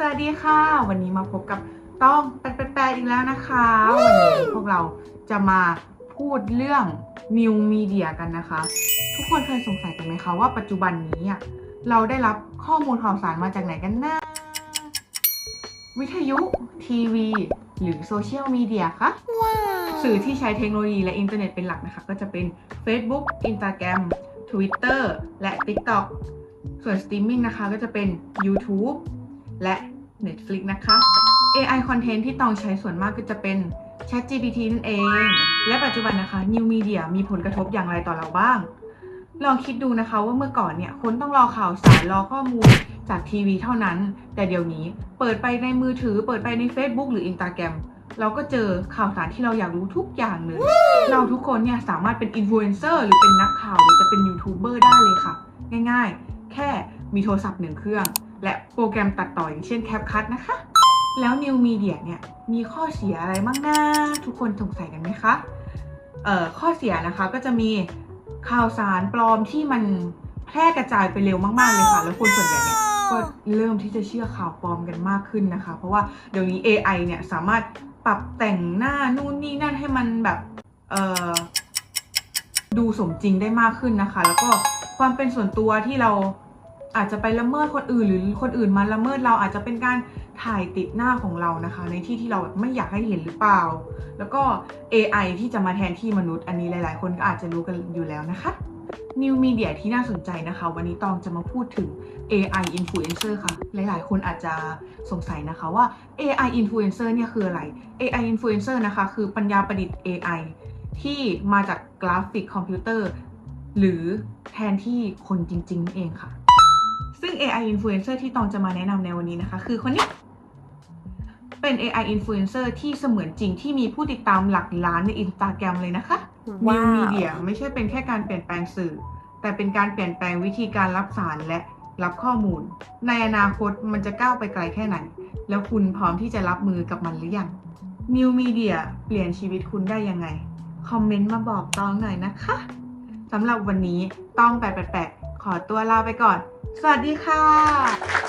สวัสดีค่ะ วันนี้มาพบกับต้องแปลๆอีกแล้วนะคะ วันนี้พวกเราจะมาพูดเรื่อง New Media กันนะคะ ทุกคนเคยสงสัยกันไหมคะว่าปัจจุบันนี้อะเราได้รับข้อมูลข่าวสารมาจากไหนกันนะวิทยุ ทีวี หรือโซเชียลมีเดียคะสื่อที่ใช้เทคโนโลยีและอินเทอร์เน็ตเป็นหลักนะคะ ก็จะเป็น Facebook Instagram Twitter และ TikTok ส่วนสตรีมมิ่งนะคะก็จะเป็น YouTube และ Netflix นะคะ AI Content ที่ต้องใช้ส่วนมากก็จะเป็น ChatGPT นั่นเอง และปัจจุบันนะคะ New Media มีผลกระทบอย่างไรต่อเราบ้าง ลองคิดดูนะคะว่าเมื่อก่อนเนี่ยคนต้องรอข่าวสารรอข้อมูลจากทีวีเท่านั้น แต่เดี๋ยวนี้เปิดไปในมือถือ เปิดไปใน Facebook หรือ Instagram เราก็เจอข่าวสารที่เราอยากรู้ทุกอย่างเลย เราทุกคนเนี่ยสามารถเป็นอินฟลูเอนเซอร์หรือเป็นนักข่าวหรือจะเป็นยูทูบเบอร์ได้เลยค่ะ ง่ายๆ แค่มีโทรศัพท์หนึ่งเครื่อง และโปรแกรมตัดต่ออย่างเช่น CapCut นะคะ แล้ว New Media เนี่ยมีข้อเสียอะไรบ้างนะทุกคนสงสัยกันไหมคะเอ่อข้อเสียนะคะก็จะมีข่าวสารปลอมที่มันแพร่กระจายไปเร็วมากๆเลยค่ะ แล้วคนส่วนใหญ่เนี่ยก็เริ่มที่จะเชื่อข่าวปลอมกันมากขึ้นนะคะ เพราะว่าเดี๋ยวนี้ AI เนี่ยสามารถปรับแต่งหน้านู่นนี่นั่นให้มันแบบเอ่อดูสมจริงได้มากขึ้นนะคะ แล้วก็ความเป็นส่วนตัวที่เรา อาจจะไปละเมิดคนอื่นหรือคนอื่นมาละเมิดเราอาจจะเป็นการถ่ายติดหน้าของเรานะคะ ในที่ที่เราแบบไม่อยากให้เห็นหรือเปล่า แล้วก็ AI ที่จะมาแทนที่มนุษย์อันนี้หลาย ๆ คนก็อาจจะรู้กันอยู่แล้วนะคะ New Media ที่น่าสนใจนะคะ วันนี้ตองจะมาพูดถึง AI Influencer ค่ะ หลายๆ คนอาจจะสงสัยนะคะว่า AI Influencer เนี่ยคืออะไร AI Influencer นะคะ คือปัญญาประดิษฐ์ AI ที่มาจากกราฟิกคอมพิวเตอร์ หรือแทนที่คนจริงๆนั่นเองค่ะ ซึ่ง AI Influencer ที่ตองจะมาแนะนำในวันนี้นะคะ คือคนนี้ เป็น AI Influencer ที่เสมือนจริงที่มีผู้ติดตามหลักล้านใน Instagram เลยนะคะว้าว New Media ไม่ใช่เป็นแค่การเปลี่ยนแปลงสื่อ แต่เป็นการเปลี่ยนแปลงวิธีการรับสารและรับข้อมูล ในอนาคตมันจะก้าวไปไกลแค่ไหน แล้วคุณพร้อมที่จะรับมือกับมันหรือยัง New Media เปลี่ยนชีวิตคุณได้ยังไง คอมเมนต์มาบอกตองหน่อยนะคะสำหรับวันนี้ต้อง888ขอตัวลาไปก่อน สวัสดีค่ะ